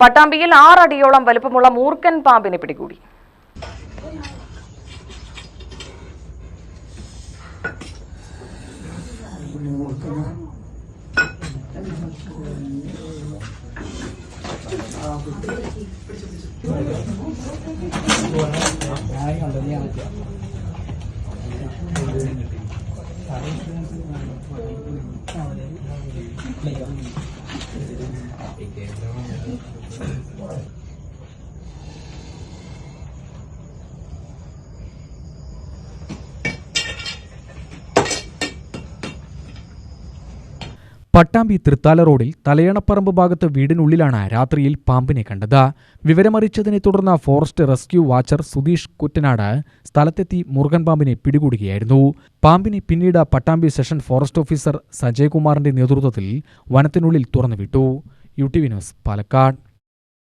പട്ടാമ്പിയിൽ ആറടിയോളം വലുപ്പമുള്ള മൂർക്കൻ പാമ്പിനെ പിടികൂടി. Thank you. പട്ടാമ്പി തൃത്താല റോഡിൽ തലയണപ്പറമ്പ് ഭാഗത്ത് വീടിനുള്ളിലാണ് രാത്രിയിൽ പാമ്പിനെ കണ്ടത്. വിവരമറിയിച്ചതിനെ തുടർന്ന് forest rescue watcher Sudheesh Kuttanad സ്ഥലത്തെത്തി മുറുകൻ പാമ്പിനെ പിടികൂടുകയായിരുന്നു. പാമ്പിനെ പിന്നീട് പട്ടാമ്പി സെഷൻ ഫോറസ്റ്റ് ഓഫീസർ സജയകുമാറിന്റെ നേതൃത്വത്തിൽ വനത്തിനുള്ളിൽ തുറന്നുവിട്ടു. U T V news Palakkad.